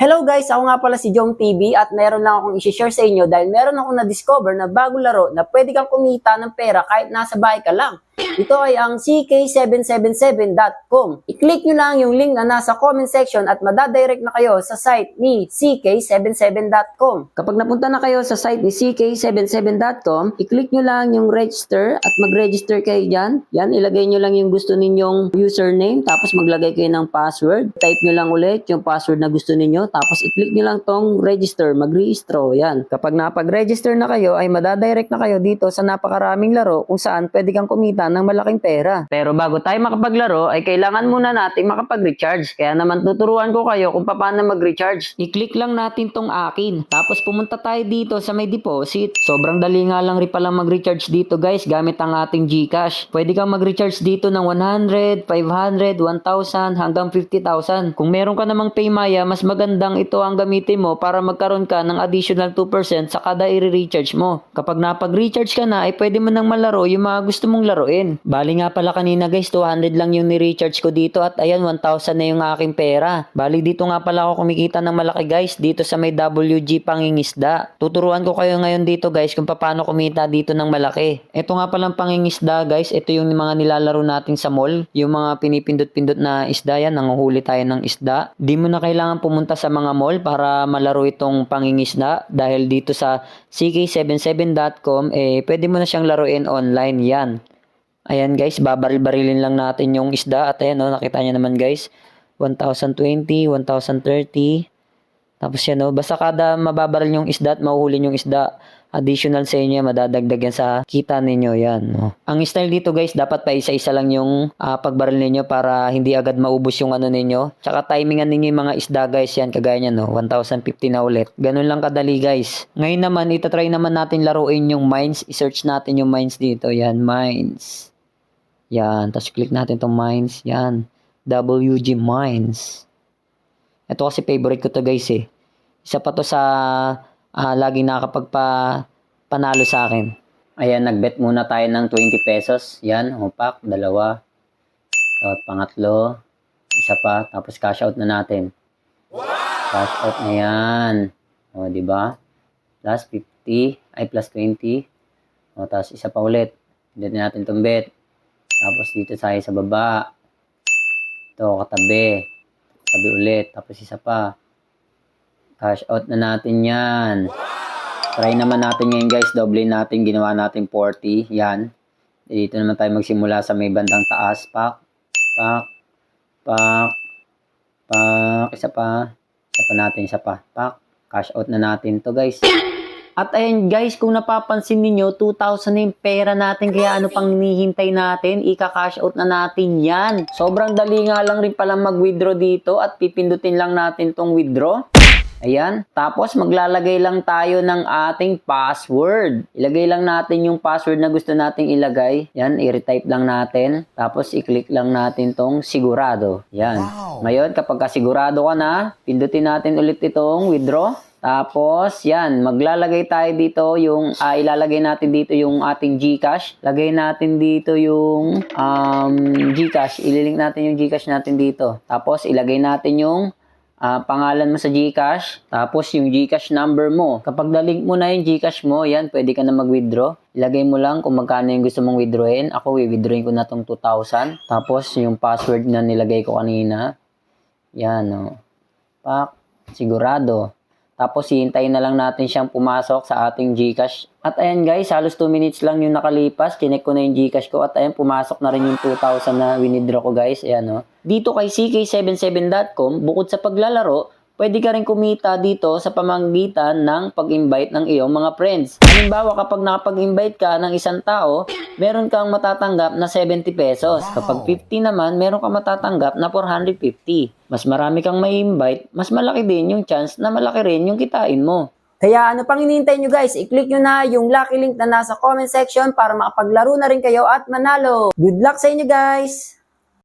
Hello guys, ako nga pala si Jong TV at meron lang akong i-share sa inyo dahil meron akong na-discover na bagong laro na pwede kang kumita ng pera kahit nasa bahay ka lang. Ito ay ang CK777.com. I-click nyo lang yung link na nasa comment section at madadirect na kayo sa site ni CK77.com. Kapag napunta na kayo sa site ni CK77.com, i-click nyo lang yung register at mag-register kayo dyan. Yan, ilagay nyo lang yung gusto ninyong username tapos maglagay kayo ng password. Type nyo lang ulit yung password na gusto ninyo tapos i-click nyo lang tong register, mag-rehistro. Yan. Kapag napag-register na kayo ay madadirect na kayo dito sa napakaraming laro kung saan pwede kang kumita ng malaking pera. Pero bago tayo makapaglaro ay kailangan muna natin makapag-recharge. Kaya naman tuturuan ko kayo kung paano mag-recharge. I-click lang natin tong akin. Tapos pumunta tayo dito sa may deposit. Sobrang dali nga lang rin pala mag-recharge dito guys gamit ang ating GCash. Pwede kang mag-recharge dito ng 100, 500, 1,000 hanggang 50,000. Kung meron ka namang Paymaya, mas magandang ito ang gamitin mo para magkaroon ka ng additional 2% sa kada i-recharge mo. Kapag napag-recharge ka na ay pwede mo nang malaro yung mga gusto mong laruin. Bali nga pala kanina guys, 200 lang yung ni-recharge ko dito at ayan 1,000 na yung aking pera. Bali dito nga pala ako kumikita ng malaki guys dito sa may WG pangingisda. Tuturuan ko kayo ngayon dito guys kung paano kumita dito ng malaki. Ito nga palang pangingisda guys, ito yung mga nilalaro natin sa mall. Yung mga pinipindot-pindot na isda yan, nanguhuli tayo ng isda. Di mo na kailangan pumunta sa mga mall para malaro itong pangingisda dahil dito sa ck77.com eh pwede mo na siyang laruin online yan. Ayan guys, babaril-barilin lang natin yung isda at ayan oh, nakita niyo naman guys. 1,020, 1,030. Tapos yan oh, basta kada mababaril yung isda at mahuhuli yung isda, additional sa inyo, madadagdag yan sa kita ninyo yan. Oh. Ang style dito guys, dapat pa isa-isa lang yung ah, pagbaril ninyo para hindi agad maubos yung ano ninyo. Tsaka timingan ninyo yung mga isda guys yan, kagaya niyan no, 1,050 na ulit. Ganun lang kadali guys. Ngayon naman, itatry naman natin laruin yung mines. I-search natin yung mines dito. Yan, mines. Yan, tapos click natin tong mines. Yan, WG Mines. Ito kasi favorite ko to guys eh. Isa pa to sa ah, laging nakakapagpa panalo sa akin. Ayan, nagbet muna tayo ng 20 pesos. Yan, upak, dalawa. At pangatlo, isa pa, tapos cash out na natin. Cash out na yan. O, di ba? Plus 50, ay plus 20. O, tapos isa pa ulit. Dito natin itong bet. Tapos dito tayo sa baba. Ito, katabi. Tabi ulit. Tapos isa pa. Cash out na natin yan. Try naman natin ngayon guys. Doble natin. Ginawa natin 40. Yan. Dito naman tayo magsimula sa may bandang taas. Pak. Pak. Pak. Pak. Isa pa. Isa pa natin. Isa pa. Pak. Cash out na natin to guys. At ayun guys, kung napapansin niyo 2,000 na yung pera natin, kaya ano pang hinihintay natin, ika-cash out na natin yan. Sobrang dali nga lang rin pala mag-withdraw dito at pipindutin lang natin tong withdraw. Ayan. Tapos maglalagay lang tayo ng ating password. Ilagay lang natin yung password na gusto nating ilagay. Yan, i-retype lang natin. Tapos i-click lang natin tong sigurado. Yan. Ngayon, kapag kasigurado ka na, pindutin natin ulit itong withdraw. Tapos, yan, maglalagay tayo dito yung, ah, ilalagay natin dito yung ating GCash. Lagay natin dito yung um, GCash. Ililink natin yung GCash natin dito. Tapos, ilagay natin yung ah, pangalan mo sa GCash, tapos yung GCash number mo. Kapag na-link mo na yung GCash mo, yan, pwede ka na mag-withdraw. Ilagay mo lang kung magkano yung gusto mong withdrawin. Ako, i-withdrawin ko na tong 2,000. Tapos, yung password na nilagay ko kanina. Yan, no. Pak, sigurado. Tapos, hihintayin na lang natin siyang pumasok sa ating GCash. At ayan guys, halos 2 minutes lang yung nakalipas. Chinek ko na yung GCash ko at ayan, pumasok na rin yung 2,000 na winidraw ko guys. Ayan no. Dito kay ck77.com, bukod sa paglalaro, pwede ka rin kumita dito sa pamamagitan ng pag-invite ng iyong mga friends. Halimbawa, kapag nakapag-invite ka ng isang tao, meron kang matatanggap na 70 pesos. Kapag 50 naman, meron kang matatanggap na 450. Mas marami kang may invite, mas malaki din yung chance na malaki rin yung kitain mo. Kaya ano pang hinihintay nyo guys, i-click nyo na yung lucky link na nasa comment section para makapaglaro na rin kayo at manalo. Good luck sa inyo guys!